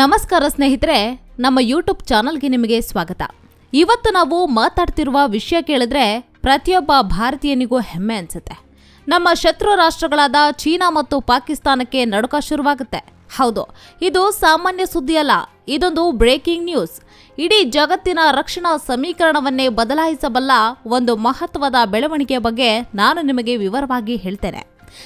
ನಮಸ್ಕಾರ ಸ್ನೇಹಿತರೆ, ನಮ್ಮ ಯೂಟ್ಯೂಬ್ ಚಾನಲ್ಗೆ ನಿಮಗೆ ಸ್ವಾಗತ. ಇವತ್ತು ನಾವು ಮಾತಾಡ್ತಿರುವ ವಿಷಯ ಕೇಳಿದ್ರೆ ಪ್ರತಿಯೊಬ್ಬ ಭಾರತೀಯನಿಗೂ ಹೆಮ್ಮೆ ಅನ್ಸುತ್ತೆ. ನಮ್ಮ ಶತ್ರು ರಾಷ್ಟ್ರಗಳಾದ ಚೀನಾ ಮತ್ತು ಪಾಕಿಸ್ತಾನಕ್ಕೆ ನಡುಕ ಶುರುವಾಗುತ್ತೆ. ಹೌದು, ಇದು ಸಾಮಾನ್ಯ ಸುದ್ದಿ ಅಲ್ಲ, ಇದೊಂದು ಬ್ರೇಕಿಂಗ್ ನ್ಯೂಸ್ ಇಡೀ ಜಗತ್ತಿನ ರಕ್ಷಣಾ ಸಮೀಕರಣವನ್ನೇ ಬದಲಾಯಿಸಬಲ್ಲ ಒಂದು ಮಹತ್ವದ ಬೆಳವಣಿಗೆಯ ಬಗ್ಗೆ ನಾನು ನಿಮಗೆ ವಿವರವಾಗಿ ಹೇಳ್ತೇನೆ.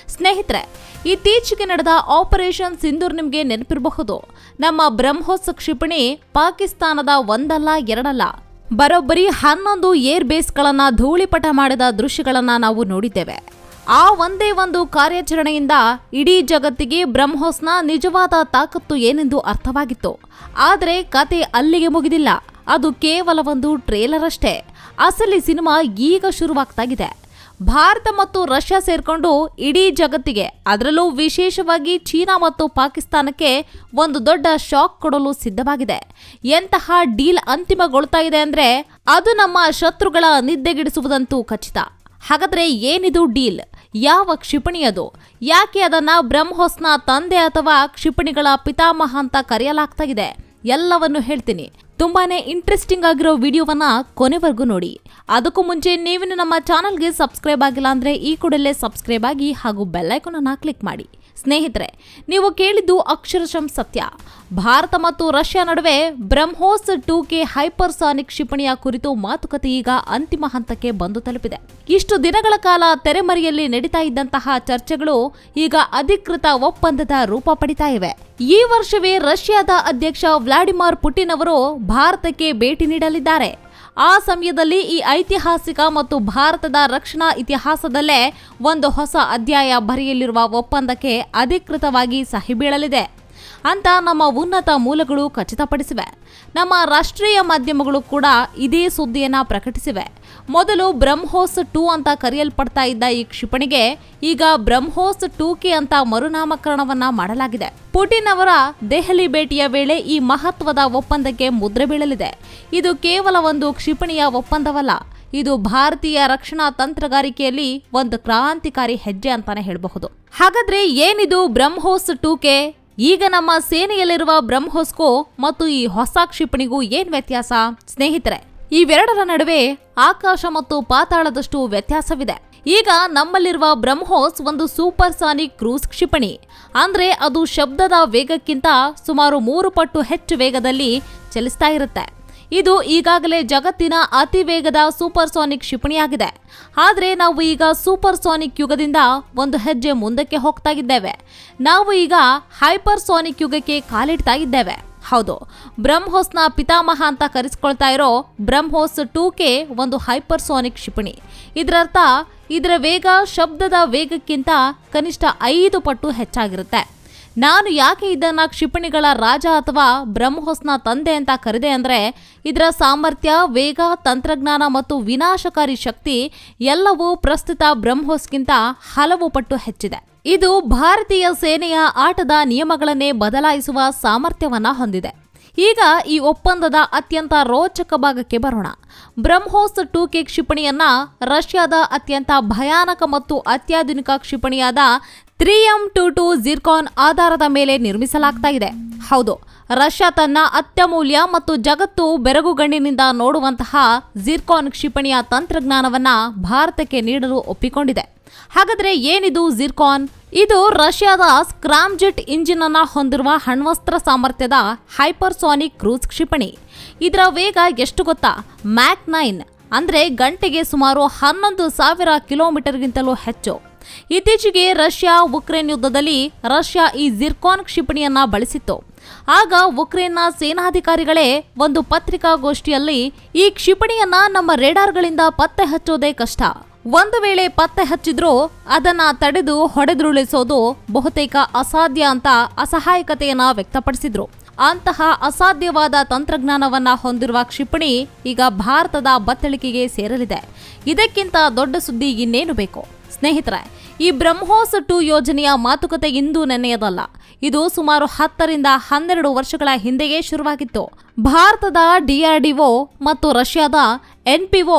ಸ್ನೇಹಿತರೆ, ಇತ್ತೀಚೆಗೆ ನಡೆದ ಆಪರೇಷನ್ ಸಿಂಧೂರ್ ನಿಮಗೆ ನೆನಪಿರಬಹುದು. ನಮ್ಮ ಬ್ರಹ್ಮೋಸ್ ಕ್ಷಿಪಣಿ ಪಾಕಿಸ್ತಾನದ ಒಂದಲ್ಲ, ಎರಡಲ್ಲ. ಬರೋಬ್ಬರಿ ಹನ್ನೊಂದು ಏರ್ ಬೇಸ್ಗಳನ್ನು ಧೂಳಿಪಟ ಮಾಡಿದ ದೃಶ್ಯಗಳನ್ನು ನಾವು ನೋಡಿದ್ದೇವೆ. ಆ ಒಂದೇ ಒಂದು ಕಾರ್ಯಾಚರಣೆಯಿಂದ ಇಡೀ ಜಗತ್ತಿಗೆ ಬ್ರಹ್ಮೋಸ್ನ ನಿಜವಾದ ತಾಕತ್ತು ಏನೆಂದು ಅರ್ಥವಾಗಿತ್ತು. ಆದರೆ ಕತೆ ಅಲ್ಲಿಗೆ ಮುಗಿದಿಲ್ಲ. ಅದು ಕೇವಲ ಒಂದು ಟ್ರೇಲರ್ ಅಷ್ಟೇ. ಅಸಲಿ ಸಿನಿಮಾ ಈಗ ಶುರುವಾಗ್ತಾಗಿದೆ. ಭಾರತ ಮತ್ತು ರಷ್ಯಾ ಸೇರ್ಕೊಂಡು ಇಡೀ ಜಗತ್ತಿಗೆ, ಅದರಲ್ಲೂ ವಿಶೇಷವಾಗಿ ಚೀನಾ ಮತ್ತು ಪಾಕಿಸ್ತಾನಕ್ಕೆ ಒಂದು ದೊಡ್ಡ ಶಾಕ್ ಕೊಡಲು ಸಿದ್ಧವಾಗಿದೆ. ಎಂತಹ ಡೀಲ್ ಅಂತಿಮಗೊಳ್ತಾ ಇದೆ ಅಂದ್ರೆ ಅದು ನಮ್ಮ ಶತ್ರುಗಳ ನಿದ್ದೆಗಿಡಿಸುವುದಂತೂ ಖಚಿತ. ಹಾಗಾದ್ರೆ ಏನಿದು ಡೀಲ್? ಯಾವ ಕ್ಷಿಪಣಿ ಅದು? ಯಾಕೆ ಅದನ್ನ ಬ್ರಹ್ಮೋಸ್ನ ತಂದೆ ಅಥವಾ ಕ್ಷಿಪಣಿಗಳ ಪಿತಾಮಹ ಅಂತ ಕರೆಯಲಾಗ್ತಾ ಇದೆ? ಎಲ್ಲವನ್ನು ಹೇಳ್ತೀನಿ. ತುಂಬಾನೇ ಇಂಟ್ರೆಸ್ಟಿಂಗ್ ಆಗಿರೋ ವಿಡಿಯೋವನ್ನ ಕೊನೆವರೆಗೂ ನೋಡಿ. ಅದಕ್ಕೂ ಮುಂಚೆ ನೀವಿನ್ನು ನಮ್ಮ ಚಾನಲ್ಗೆ ಸಬ್ಸ್ಕ್ರೈಬ್ ಆಗಿಲ್ಲ ಅಂದ್ರೆ ಈ ಕೂಡಲೇ ಸಬ್ಸ್ಕ್ರೈಬ್ ಆಗಿ ಹಾಗೂ ಬೆಲ್ಲೈಕನ್ ಅನ್ನ ಕ್ಲಿಕ್ ಮಾಡಿ. ಸ್ನೇಹಿತರೆ, ನೀವು ಕೇಳಿದ್ದು ಅಕ್ಷರಶಂ ಸತ್ಯ. ಭಾರತ ಮತ್ತು ರಷ್ಯಾ ನಡುವೆ ಬ್ರಹ್ಮೋಸ್ ಟೂ ಕೆ ಹೈಪರ್ಸಾನಿಕ್ ಕ್ಷಿಪಣಿಯ ಕುರಿತು ಮಾತುಕತೆ ಈಗ ಅಂತಿಮ ಹಂತಕ್ಕೆ ಬಂದು ತಲುಪಿದೆ. ಇಷ್ಟು ದಿನಗಳ ಕಾಲ ತೆರೆಮರೆಯಲ್ಲಿ ನಡೀತಾ ಇದ್ದಂತಹ ಚರ್ಚೆಗಳು ಈಗ ಅಧಿಕೃತ ಒಪ್ಪಂದದ ರೂಪ ಪಡಿತಾ ಇವೆ. ಈ ವರ್ಷವೇ ರಷ್ಯಾದ ಅಧ್ಯಕ್ಷ ವ್ಲಾಡಿಮಿರ್ ಪುಟಿನ್ ಅವರು ಭಾರತಕ್ಕೆ ಭೇಟಿ ನೀಡಲಿದ್ದಾರೆ. ಆ ಸಮಯದಲ್ಲಿ ಈ ಐತಿಹಾಸಿಕ ಮತ್ತು ಭಾರತದ ರಕ್ಷಣಾ ಇತಿಹಾಸದಲ್ಲೇ ಒಂದು ಹೊಸ ಅಧ್ಯಾಯ ಬರೆಯಲಿರುವ ಒಪ್ಪಂದಕ್ಕೆ ಅಧಿಕೃತವಾಗಿ ಸಹಿ ಬೀಳಲಿದೆ. ಅಂತ ನಮ್ಮ ಉನ್ನತ ಮೂಲಗಳು ಖಚಿತಪಡಿಸಿವೆ. ನಮ್ಮ ರಾಷ್ಟ್ರೀಯ ಮಾಧ್ಯಮಗಳು ಕೂಡ ಇದೇ ಸುದ್ದಿಯನ್ನು ಪ್ರಕಟಿಸಿವೆ. ಮೊದಲು ಬ್ರಹ್ಮೋಸ್ ಟೂ ಅಂತ ಕರೆಯಲ್ಪಡ್ತಾ ಇದ್ದ ಈ ಕ್ಷಿಪಣಿಗೆ ಈಗ ಬ್ರಹ್ಮೋಸ್ ಟೂ ಕೆ ಅಂತ ಮರುನಾಮಕರಣವನ್ನ ಮಾಡಲಾಗಿದೆ. ಪುಟಿನ್ ಅವರ ದೆಹಲಿ ಭೇಟಿಯ ವೇಳೆ ಈ ಮಹತ್ವದ ಒಪ್ಪಂದಕ್ಕೆ ಮುದ್ರೆ ಬೀಳಲಿದೆ. ಇದು ಕೇವಲ ಒಂದು ಕ್ಷಿಪಣಿಯ ಒಪ್ಪಂದವಲ್ಲ, ಇದು ಭಾರತೀಯ ರಕ್ಷಣಾ ತಂತ್ರಗಾರಿಕೆಯಲ್ಲಿ ಒಂದು ಕ್ರಾಂತಿಕಾರಿ ಹೆಜ್ಜೆ ಅಂತಾನೆ ಹೇಳಬಹುದು. ಹಾಗಾದ್ರೆ ಏನಿದು ಬ್ರಹ್ಮೋಸ್ ಟೂ ಕೆ ಈಗ ನಮ್ಮ ಸೇನೆಯಲ್ಲಿರುವ ಬ್ರಹ್ಮೋಸ್ಕೋ ಮತ್ತು ಈ ಹೊಸ ಕ್ಷಿಪಣಿಗೂ ಏನ್ ವ್ಯತ್ಯಾಸ? ಸ್ನೇಹಿತರೆ, ಇವೆರಡರ ನಡುವೆ ಆಕಾಶ ಮತ್ತು ಪಾತಾಳದಷ್ಟು ವ್ಯತ್ಯಾಸವಿದೆ. ಈಗ ನಮ್ಮಲ್ಲಿರುವ ಬ್ರಹ್ಮೋಸ್ ಒಂದು ಸೂಪರ್ ಸಾನಿಕ್ ಕ್ರೂಸ್ ಕ್ಷಿಪಣಿ. ಅಂದ್ರೆ ಅದು ಶಬ್ದದ ವೇಗಕ್ಕಿಂತ ಸುಮಾರು ಮೂರು ಪಟ್ಟು ಹೆಚ್ಚು ವೇಗದಲ್ಲಿ ಚಲಿಸ್ತಾ ಇರುತ್ತೆ. ಇದು ಈಗಾಗಲೇ ಜಗತ್ತಿನ ಅತಿ ವೇಗದ ಸೂಪರ್ ಸೋನಿಕ್ ಕ್ಷಿಪಣಿಯಾಗಿದೆ. ಆದರೆ ನಾವು ಈಗ ಸೂಪರ್ ಸೋನಿಕ್ ಯುಗದಿಂದ ಒಂದು ಹೆಜ್ಜೆ ಮುಂದಕ್ಕೆ ಹೋಗ್ತಾ ಇದ್ದೇವೆ. ನಾವು ಈಗ ಹೈಪರ್ ಸಾನಿಕ್ ಯುಗಕ್ಕೆ ಕಾಲಿಡ್ತಾ ಇದ್ದೇವೆ. ಹೌದು, ಬ್ರಹ್ಮೋಸ್ನ ಪಿತಾಮಹ ಅಂತ ಕರೆಸ್ಕೊಳ್ತಾ ಇರೋ ಬ್ರಹ್ಮೋಸ್ ಟೂ ಕೆ ಒಂದು ಹೈಪರ್ ಸೋನಿಕ್ ಕ್ಷಿಪಣಿ. ಇದರರ್ಥ, ಇದರ ವೇಗ ಶಬ್ದದ ವೇಗಕ್ಕಿಂತ ಕನಿಷ್ಠ ಐದು ಪಟ್ಟು ಹೆಚ್ಚಾಗಿರುತ್ತೆ. ನಾನು ಯಾಕೆ ಇದನ್ನ ಕ್ಷಿಪಣಿಗಳ ರಾಜ ಅಥವಾ ಬ್ರಹ್ಮೋಸ್ನ ತಂದೆ ಅಂತ ಕರೆದೆ ಅಂದ್ರೆ ಇದರ ಸಾಮರ್ಥ್ಯ, ವೇಗ, ತಂತ್ರಜ್ಞಾನ ಮತ್ತು ವಿನಾಶಕಾರಿ ಶಕ್ತಿ ಎಲ್ಲವೂ ಪ್ರಸ್ತುತ ಬ್ರಹ್ಮೋಸ್ಗಿಂತ ಹಲವು ಪಟ್ಟು ಹೆಚ್ಚಿದೆ. ಇದು ಭಾರತೀಯ ಸೇನೆಯ ಆಟದ ನಿಯಮಗಳನ್ನೇ ಬದಲಾಯಿಸುವ ಸಾಮರ್ಥ್ಯವನ್ನ ಹೊಂದಿದೆ. ಈಗ ಈ ಒಪ್ಪಂದದ ಅತ್ಯಂತ ರೋಚಕ ಭಾಗಕ್ಕೆ ಬರೋಣ. ಬ್ರಹ್ಮೋಸ್ ಟೂ ಕೆ ಕ್ಷಿಪಣಿಯನ್ನ ರಷ್ಯಾದ ಅತ್ಯಂತ ಭಯಾನಕ ಮತ್ತು ಅತ್ಯಾಧುನಿಕ ಕ್ಷಿಪಣಿಯಾದ three M two two Zircon ಆಧಾರದ ಮೇಲೆ ನಿರ್ಮಿಸಲಾಗ್ತಾ ಇದೆ. ಹೌದು, ರಷ್ಯಾ ತನ್ನ ಅತ್ಯಮೂಲ್ಯ ಮತ್ತು ಜಗತ್ತು ಬೆರಗುಗಣ್ಣಿನಿಂದ ನೋಡುವಂತಹ ಜಿರ್ಕಾನ್ ಕ್ಷಿಪಣಿಯ ತಂತ್ರಜ್ಞಾನವನ್ನ ಭಾರತಕ್ಕೆ ನೀಡಲು ಒಪ್ಪಿಕೊಂಡಿದೆ. ಹಾಗಾದ್ರೆ ಏನಿದು ಜಿರ್ಕಾನ್ ಇದು ರಷ್ಯಾದ ಸ್ಕ್ರಾಮ್ಜೆಟ್ ಇಂಜಿನ್ ಅನ್ನ ಹೊಂದಿರುವ ಹಣ್ವಸ್ತ್ರ ಸಾಮರ್ಥ್ಯದ ಹೈಪರ್ಸಾನಿಕ್ ಕ್ರೂಸ್ ಕ್ಷಿಪಣಿ. ಇದರ ವೇಗ ಎಷ್ಟು ಗೊತ್ತಾ? ಮ್ಯಾಕ್ ನೈನ್ ಅಂದ್ರೆ ಗಂಟೆಗೆ ಸುಮಾರು ಹನ್ನೊಂದು ಸಾವಿರ ಕಿಲೋಮೀಟರ್ಗಿಂತಲೂ ಹೆಚ್ಚು. ಇತ್ತೀಚೆಗೆ ರಷ್ಯಾ ಉಕ್ರೇನ್ ಯುದ್ಧದಲ್ಲಿ ರಷ್ಯಾ ಈ ಜಿರ್ಕಾನ್ ಕ್ಷಿಪಣಿಯನ್ನ ಬಳಸಿತ್ತು. ಆಗ ಉಕ್ರೇನ್ನ ಸೇನಾಧಿಕಾರಿಗಳೇ ಒಂದು ಪತ್ರಿಕಾಗೋಷ್ಠಿಯಲ್ಲಿ ಈ ಕ್ಷಿಪಣಿಯನ್ನ ನಮ್ಮ ರೇಡಾರ್ಗಳಿಂದ ಪತ್ತೆ ಹಚ್ಚೋದೇ ಕಷ್ಟ. ಒಂದು ವೇಳೆ ಪತ್ತೆ ಹಚ್ಚಿದ್ರೂ ಅದನ್ನ ತಡೆದು ಹೊಡೆದುರುಳಿಸೋದು ಬಹುತೇಕ ಅಸಾಧ್ಯ ಅಂತ ಅಸಹಾಯಕತೆಯನ್ನ ವ್ಯಕ್ತಪಡಿಸಿದ್ರು. ಅಂತಹ ಅಸಾಧ್ಯವಾದ ತಂತ್ರಜ್ಞಾನವನ್ನ ಹೊಂದಿರುವ ಕ್ಷಿಪಣಿ ಈಗ ಭಾರತದ ಬತ್ತಳಿಕೆಗೆ ಸೇರಲಿದೆ. ಇದಕ್ಕಿಂತ ದೊಡ್ಡ ಸುದ್ದಿ ಇನ್ನೇನು ಬೇಕು? ಸ್ನೇಹಿತರೆ, ಈ ಬ್ರಹ್ಮೋಸ್ ಟು ಯೋಜನೆಯ ಮಾತುಕತೆ ಇಂದು ನೆನೆಯದಲ್ಲ ಇದು ಸುಮಾರು ಹತ್ತರಿಂದ ಹನ್ನೆರಡು ವರ್ಷಗಳ ಹಿಂದೆಯೇ ಶುರುವಾಗಿತ್ತು. ಭಾರತದ ಡಿಆರ್ಡಿಒ ಮತ್ತು ರಷ್ಯಾದ ಎನ್ಪಿಒ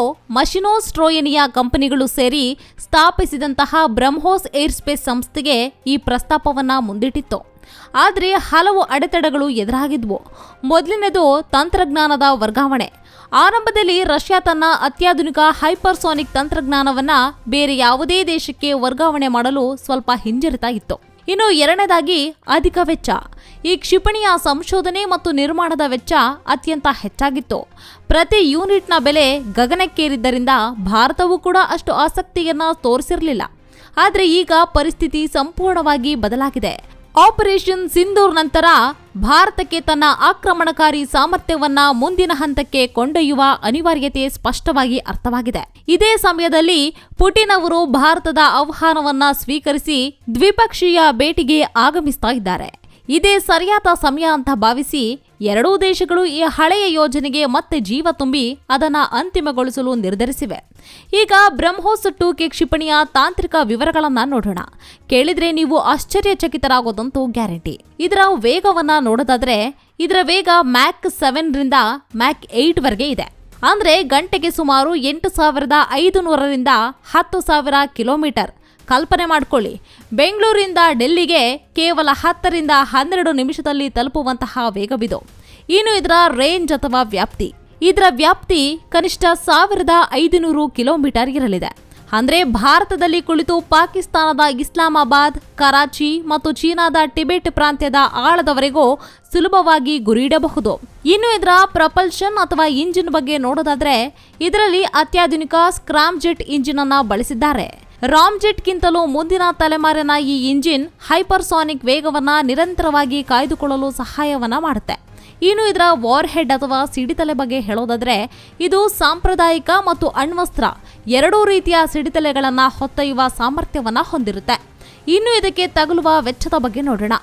ಸ್ಟ್ರೋಯೆನಿಯಾ ಕಂಪನಿಗಳು ಸೇರಿ ಸ್ಥಾಪಿಸಿದಂತಹ ಬ್ರಹ್ಮೋಸ್ ಏರ್ಸ್ಪೇಸ್ ಸಂಸ್ಥೆಗೆ ಈ ಪ್ರಸ್ತಾಪವನ್ನು ಮುಂದಿಟ್ಟಿತ್ತು. ಆದರೆ ಹಲವು ಅಡೆತಡೆಗಳು ಎದುರಾಗಿದ್ವು. ಮೊದಲನೇದು ತಂತ್ರಜ್ಞಾನದ ವರ್ಗಾವಣೆ. ಆರಂಭದಲ್ಲಿ ರಷ್ಯಾ ತನ್ನ ಅತ್ಯಾಧುನಿಕ ಹೈಪರ್ಸೋನಿಕ್ ತಂತ್ರಜ್ಞಾನವನ್ನು ಬೇರೆ ಯಾವುದೇ ದೇಶಕ್ಕೆ ವರ್ಗಾವಣೆ ಮಾಡಲು ಸ್ವಲ್ಪ ಹಿಂಜರಿತ ಇನ್ನು ಎರಡನೇದಾಗಿ ಅಧಿಕ ವೆಚ್ಚ. ಈ ಕ್ಷಿಪಣಿಯ ಸಂಶೋಧನೆ ಮತ್ತು ನಿರ್ಮಾಣದ ವೆಚ್ಚ ಅತ್ಯಂತ ಹೆಚ್ಚಾಗಿತ್ತು. ಪ್ರತಿ ಯೂನಿಟ್ನ ಬೆಲೆ ಗಗನಕ್ಕೇರಿದ್ದರಿಂದ ಭಾರತವು ಕೂಡ ಅಷ್ಟು ಆಸಕ್ತಿಯನ್ನ ತೋರಿಸಿರಲಿಲ್ಲ. ಆದರೆ ಈಗ ಪರಿಸ್ಥಿತಿ ಸಂಪೂರ್ಣವಾಗಿ ಬದಲಾಗಿದೆ. ಆಪರೇಷನ್ ಸಿಂಧೂರ್ ನಂತರ ಭಾರತಕ್ಕೆ ತನ್ನ ಆಕ್ರಮಣಕಾರಿ ಸಾಮರ್ಥ್ಯವನ್ನ ಮುಂದಿನ ಹಂತಕ್ಕೆ ಕೊಂಡೊಯ್ಯುವ ಅನಿವಾರ್ಯತೆ ಸ್ಪಷ್ಟವಾಗಿ ಅರ್ಥವಾಗಿದೆ. ಇದೇ ಸಮಯದಲ್ಲಿ ಪುಟಿನ್ ಅವರು ಭಾರತದ ಆಹ್ವಾನವನ್ನ ಸ್ವೀಕರಿಸಿ ದ್ವಿಪಕ್ಷೀಯ ಭೇಟಿಗೆ ಆಗಮಿಸ್ತಾ ಇದ್ದಾರೆ. ಇದೇ ಸರಿಯಾದ ಸಮಯ ಅಂತ ಭಾವಿಸಿ ಎರಡೂ ದೇಶಗಳು ಈ ಹಳೆಯ ಯೋಜನೆಗೆ ಮತ್ತೆ ಜೀವ ತುಂಬಿ ಅದನ್ನ ಅಂತಿಮಗೊಳಿಸಲು ನಿರ್ಧರಿಸಿವೆ. ಈಗ ಬ್ರಹ್ಮೋಸ್ ಟೂಕೆ ಕ್ಷಿಪಣಿಯ ತಾಂತ್ರಿಕ ವಿವರಗಳನ್ನು ನೋಡೋಣ. ಕೇಳಿದ್ರೆ ನೀವು ಆಶ್ಚರ್ಯಚಕಿತರಾಗೋದಂತೂ ಗ್ಯಾರಂಟಿ. ಇದರ ವೇಗವನ್ನ ನೋಡೋದಾದ್ರೆ, ಇದರ ವೇಗ ಮ್ಯಾಕ್ ಸೆವೆನ್ ರಿಂದ ಮ್ಯಾಕ್ ಏಟ್ ವರೆಗೆ ಇದೆ. ಅಂದ್ರೆ ಗಂಟೆಗೆ ಸುಮಾರು ಎಂಟು ಸಾವಿರದ ಐದು ನೂರರಿಂದ ಹತ್ತು ಸಾವಿರ ಕಿಲೋಮೀಟರ್. ಕಲ್ಪನೆ ಮಾಡಿಕೊಳ್ಳಿ. ಬೆಂಗಳೂರಿಂದ ಡೆಲ್ಲಿಗೆ ಕೇವಲ ಹತ್ತರಿಂದ ಹನ್ನೆರಡು ನಿಮಿಷದಲ್ಲಿ ತಲುಪುವಂತಹ ವೇಗವಿದು. ಇನ್ನು ಇದರ ರೇಂಜ್ ಅಥವಾ ವ್ಯಾಪ್ತಿ? ಇದರ ವ್ಯಾಪ್ತಿ ಕನಿಷ್ಠ ಸಾವಿರದ ಐದುನೂರು ಕಿಲೋಮೀಟರ್ ಇರಲಿದೆ. ಅಂದ್ರೆ ಭಾರತದಲ್ಲಿ ಕುಳಿತು ಪಾಕಿಸ್ತಾನದ ಇಸ್ಲಾಮಾಬಾದ್, ಕರಾಚಿ ಮತ್ತು ಚೀನಾದ ಟಿಬೆಟ್ ಪ್ರಾಂತ್ಯದ ಆಳದವರೆಗೂ ಸುಲಭವಾಗಿ ಗುರಿಯಿಡಬಹುದು. ಇನ್ನು ಇದರ ಪ್ರಪಲ್ಷನ್ ಅಥವಾ ಇಂಜಿನ್ ಬಗ್ಗೆ ನೋಡೋದಾದ್ರೆ, ಇದರಲ್ಲಿ ಅತ್ಯಾಧುನಿಕ ಸ್ಕ್ರಾಮ್ ಜೆಟ್ ಇಂಜಿನ್ ಅನ್ನ ಬಳಸಿದ್ದಾರೆ. ರಾಮ್ ಜೆಟ್ಗಿಂತಲೂ ಮುಂದಿನ ತಲೆಮಾರಿನ ಈ ಇಂಜಿನ್ ಹೈಪರ್ಸಾನಿಕ್ ವೇಗವನ್ನು ನಿರಂತರವಾಗಿ ಕಾಯ್ದುಕೊಳ್ಳಲು ಸಹಾಯವನ್ನು ಮಾಡುತ್ತೆ. ಇನ್ನು ಇದರ ವಾರ್ ಹೆಡ್ ಅಥವಾ ಸಿಡಿತಲೆ ಬಗ್ಗೆ ಹೇಳೋದಾದ್ರೆ, ಇದು ಸಾಂಪ್ರದಾಯಿಕ ಮತ್ತು ಅಣ್ವಸ್ತ್ರ ಎರಡೂ ರೀತಿಯ ಸಿಡಿತಲೆಗಳನ್ನು ಹೊತ್ತೊಯ್ಯುವ ಸಾಮರ್ಥ್ಯವನ್ನು ಹೊಂದಿರುತ್ತೆ. ಇನ್ನು ಇದಕ್ಕೆ ತಗುಲುವ ವೆಚ್ಚದ ಬಗ್ಗೆ ನೋಡೋಣ.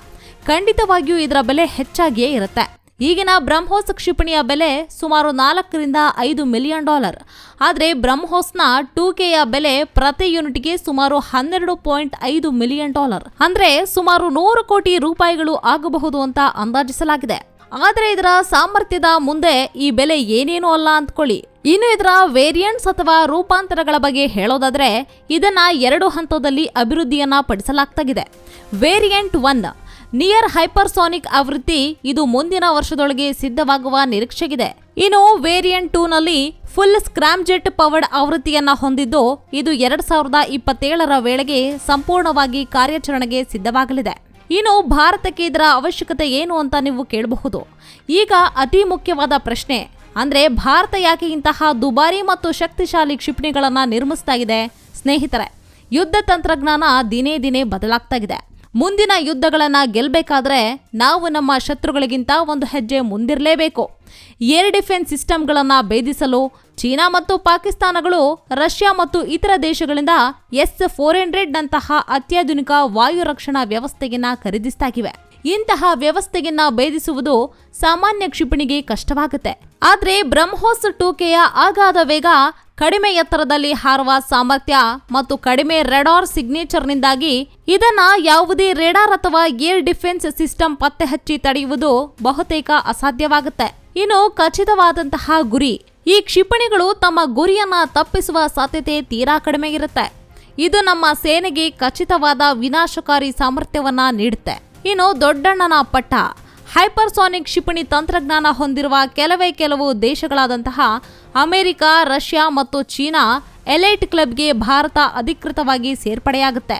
ಖಂಡಿತವಾಗಿಯೂ ಇದರ ಬೆಲೆ ಹೆಚ್ಚಾಗಿಯೇ ಇರುತ್ತೆ. ಈಗಿನ ಬ್ರಹ್ಮೋಸ್ ಕ್ಷಿಪಣಿಯ ಬೆಲೆ ಸುಮಾರು ನಾಲ್ಕರಿಂದ ಐದು ಮಿಲಿಯನ್ ಡಾಲರ್. ಆದರೆ ಬ್ರಹ್ಮೋಸ್ನ ಟೂ ಕೆಯ ಬೆಲೆ ಪ್ರತಿ ಯೂನಿಟ್ಗೆ ಸುಮಾರು ಹನ್ನೆರಡು ಪಾಯಿಂಟ್ ಐದು ಮಿಲಿಯನ್ ಡಾಲರ್. ಅಂದ್ರೆ ಸುಮಾರು ನೂರು ಕೋಟಿ ರೂಪಾಯಿಗಳು ಆಗಬಹುದು ಅಂತ ಅಂದಾಜಿಸಲಾಗಿದೆ. ಆದರೆ ಇದರ ಸಾಮರ್ಥ್ಯದ ಮುಂದೆ ಈ ಬೆಲೆ ಏನೇನೂ ಅಲ್ಲ ಅಂದ್ಕೊಳ್ಳಿ. ಇನ್ನು ಇದರ ವೇರಿಯಂಟ್ಸ್ ಅಥವಾ ರೂಪಾಂತರಗಳ ಬಗ್ಗೆ ಹೇಳೋದಾದ್ರೆ, ಇದನ್ನ ಎರಡು ಹಂತದಲ್ಲಿ ಅಭಿವೃದ್ಧಿಯನ್ನ ಪಡಿಸಲಾಗ್ತಾಗಿದೆ. ವೇರಿಯಂಟ್ ಒನ್ ನಿಯರ್ ಹೈಪರ್ಸಾನಿಕ್ ಆವೃತ್ತಿ ಇದು ಮುಂದಿನ ವರ್ಷದೊಳಗೆ ಸಿದ್ಧವಾಗುವ ನಿರೀಕ್ಷೆಗಿದೆ. ಇನ್ನು ವೇರಿಯಂಟ್ ಟೂ ನಲ್ಲಿ ಫುಲ್ ಸ್ಕ್ರಾಮ್ಜೆಟ್ ಪವರ್ಡ್ ಆವೃತ್ತಿಯನ್ನ ಹೊಂದಿದ್ದು ಇದು ಎರಡ್ ಸಾವಿರದ ಇಪ್ಪತ್ತೇಳರ ವೇಳೆಗೆ ಸಂಪೂರ್ಣವಾಗಿ ಕಾರ್ಯಾಚರಣೆಗೆ ಸಿದ್ಧವಾಗಲಿದೆ. ಇನ್ನು ಭಾರತಕ್ಕೆ ಇದರ ಅವಶ್ಯಕತೆ ಏನು ಅಂತ ನೀವು ಕೇಳಬಹುದು. ಈಗ ಅತಿ ಮುಖ್ಯವಾದ ಪ್ರಶ್ನೆ, ಅಂದ್ರೆ ಭಾರತ ಯಾಕೆ ಇಂತಹ ದುಬಾರಿ ಮತ್ತು ಶಕ್ತಿಶಾಲಿ ಕ್ಷಿಪಣಿಗಳನ್ನು ನಿರ್ಮಿಸ್ತಾ ಇದೆ? ಸ್ನೇಹಿತರೆ, ಯುದ್ಧ ತಂತ್ರಜ್ಞಾನ ದಿನೇ ದಿನೇ ಬದಲಾಗ್ತಾ ಇದೆ. ಮುಂದಿನ ಯುದ್ಧಗಳನ್ನು ಗೆಲ್ಲಬೇಕಾದ್ರೆ ನಾವು ನಮ್ಮ ಶತ್ರುಗಳಿಗಿಂತ ಒಂದು ಹೆಜ್ಜೆ ಮುಂದಿರಲೇಬೇಕು. ಏರ್ ಡಿಫೆನ್ಸ್ ಸಿಸ್ಟಮ್ಗಳನ್ನು ಭೇದಿಸಲು ಚೀನಾ ಮತ್ತು ಪಾಕಿಸ್ತಾನಗಳು, ರಷ್ಯಾ ಮತ್ತು ಇತರ ದೇಶಗಳಿಂದ ಎಸ್ ಫೋರ್ ಹಂಡ್ರೆಡ್ನಂತಹ ಅತ್ಯಾಧುನಿಕ ವಾಯು ರಕ್ಷಣಾ ವ್ಯವಸ್ಥೆಯನ್ನು ಖರೀದಿಸ್ತಾಗಿವೆ. ಇಂತಹ ವ್ಯವಸ್ಥೆಯನ್ನ ಭೇದಿಸುವುದು ಸಾಮಾನ್ಯ ಕ್ಷಿಪಣಿಗೆ ಕಷ್ಟವಾಗುತ್ತೆ. ಆದರೆ ಬ್ರಹ್ಮೋಸ್ ಟೂಕೆಯ ಆಗಾದ ವೇಗ ಕಡಿಮೆ ಎತ್ತರದಲ್ಲಿ ಹಾರುವ ಸಾಮರ್ಥ್ಯ ಮತ್ತು ಕಡಿಮೆ ರೆಡಾರ್ ಸಿಗ್ನೇಚರ್ನಿಂದಾಗಿ ಇದನ್ನ ಯಾವುದೇ ರೇಡಾರ್ ಅಥವಾ ಏರ್ ಡಿಫೆನ್ಸ್ ಸಿಸ್ಟಮ್ ಪತ್ತೆ ಹಚ್ಚಿ ತಡೆಯುವುದು ಬಹುತೇಕ ಅಸಾಧ್ಯವಾಗುತ್ತೆ. ಇನ್ನು ಖಚಿತವಾದಂತಹ ಗುರಿ, ಈ ಕ್ಷಿಪಣಿಗಳು ತಮ್ಮ ಗುರಿಯನ್ನ ತಪ್ಪಿಸುವ ಸಾಧ್ಯತೆ ತೀರಾ ಕಡಿಮೆ ಇರುತ್ತೆ. ಇದು ನಮ್ಮ ಸೇನೆಗೆ ಖಚಿತವಾದ ವಿನಾಶಕಾರಿ ಸಾಮರ್ಥ್ಯವನ್ನ ನೀಡುತ್ತೆ. ಇನ್ನು ದೊಡ್ಡಣ್ಣನ ಪಟ್ಟ ಹೈಪರ್ಸಾನಿಕ್ ಕ್ಷಿಪಣಿ ತಂತ್ರಜ್ಞಾನ ಹೊಂದಿರುವ ಕೆಲವೇ ಕೆಲವು ದೇಶಗಳಾದಂತಹ ಅಮೆರಿಕ, ರಷ್ಯಾ ಮತ್ತು ಚೀನಾ ಎಲೈಟ್ ಕ್ಲಬ್ಗೆ ಭಾರತ ಅಧಿಕೃತವಾಗಿ ಸೇರ್ಪಡೆಯಾಗುತ್ತೆ.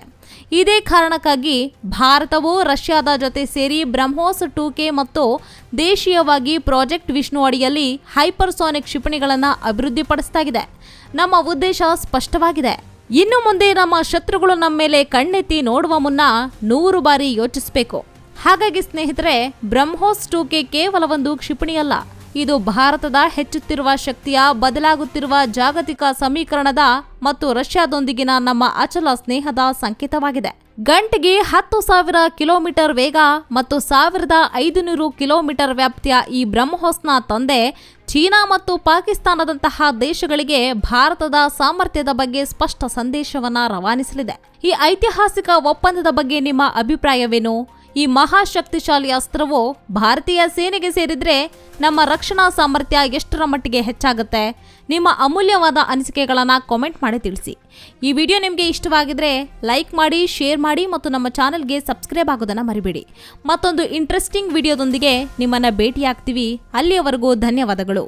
ಇದೇ ಕಾರಣಕ್ಕಾಗಿ ಭಾರತವು ರಷ್ಯಾದ ಜೊತೆ ಸೇರಿ ಬ್ರಹ್ಮೋಸ್ ಟೂಕೆ ಮತ್ತು ದೇಶೀಯವಾಗಿ ಪ್ರಾಜೆಕ್ಟ್ ವಿಷ್ಣು ಅಡಿಯಲ್ಲಿ ಹೈಪರ್ಸಾನಿಕ್ ಕ್ಷಿಪಣಿಗಳನ್ನು ಅಭಿವೃದ್ಧಿಪಡಿಸ್ತಾಗಿದೆ. ನಮ್ಮ ಉದ್ದೇಶ ಸ್ಪಷ್ಟವಾಗಿದೆ. ಇನ್ನು ಮುಂದೆ ನಮ್ಮ ಶತ್ರುಗಳು ನಮ್ಮ ಮೇಲೆ ಕಣ್ಣೆತ್ತಿ ನೋಡುವ ಮುನ್ನ ನೂರು ಬಾರಿ ಯೋಚಿಸಬೇಕು. ಹಾಗಾಗಿ ಸ್ನೇಹಿತರೆ, ಬ್ರಹ್ಮೋಸ್ ಟೂಕೆ ಕೇವಲ ಒಂದು ಕ್ಷಿಪಣಿಯಲ್ಲ. ಇದು ಭಾರತದ ಹೆಚ್ಚುತ್ತಿರುವ ಶಕ್ತಿಯ, ಬದಲಾಗುತ್ತಿರುವ ಜಾಗತಿಕ ಸಮೀಕರಣದ ಮತ್ತು ರಷ್ಯಾದೊಂದಿಗಿನ ನಮ್ಮ ಅಚಲ ಸ್ನೇಹದ ಸಂಕೇತವಾಗಿದೆ. ಗಂಟೆಗೆ ಹತ್ತು ಸಾವಿರ ಕಿಲೋಮೀಟರ್ ವೇಗ ಮತ್ತು ಸಾವಿರದ ಐದುನೂರು ಕಿಲೋಮೀಟರ್ ವ್ಯಾಪ್ತಿಯ ಈ ಬ್ರಹ್ಮೋಸ್ನ ತಂದೆ, ಚೀನಾ ಮತ್ತು ಪಾಕಿಸ್ತಾನದಂತಹ ದೇಶಗಳಿಗೆ ಭಾರತದ ಸಾಮರ್ಥ್ಯದ ಬಗ್ಗೆ ಸ್ಪಷ್ಟ ಸಂದೇಶವನ್ನ ರವಾನಿಸಲಿದೆ. ಈ ಐತಿಹಾಸಿಕ ಒಪ್ಪಂದದ ಬಗ್ಗೆ ನಿಮ್ಮ ಅಭಿಪ್ರಾಯವೇನು? ಈ ಮಹಾಶಕ್ತಿಶಾಲಿ ಅಸ್ತ್ರವು ಭಾರತೀಯ ಸೇನೆಗೆ ಸೇರಿದ್ರೆ ನಮ್ಮ ರಕ್ಷಣಾ ಸಾಮರ್ಥ್ಯ ಎಷ್ಟರ ಮಟ್ಟಿಗೆ ಹೆಚ್ಚಾಗುತ್ತೆ? ನಿಮ್ಮ ಅಮೂಲ್ಯವಾದ ಅನಿಸಿಕೆಗಳನ್ನು ಕಾಮೆಂಟ್ ಮಾಡಿ ತಿಳಿಸಿ. ಈ ವಿಡಿಯೋ ನಿಮಗೆ ಇಷ್ಟವಾಗಿದ್ರೆ ಲೈಕ್ ಮಾಡಿ ಶೇರ್ ಮಾಡಿ ಮತ್ತು ನಮ್ಮ ಚಾನಲ್ಗೆ ಸಬ್ಸ್ಕ್ರೈಬ್ ಆಗೋದನ್ನು ಮರಿಬೇಡಿ. ಮತ್ತೊಂದು ಇಂಟ್ರೆಸ್ಟಿಂಗ್ ವಿಡಿಯೋದೊಂದಿಗೆ ನಿಮ್ಮನ್ನು ಭೇಟಿಯಾಗ್ತೀವಿ. ಅಲ್ಲಿಯವರೆಗೂ ಧನ್ಯವಾದಗಳು.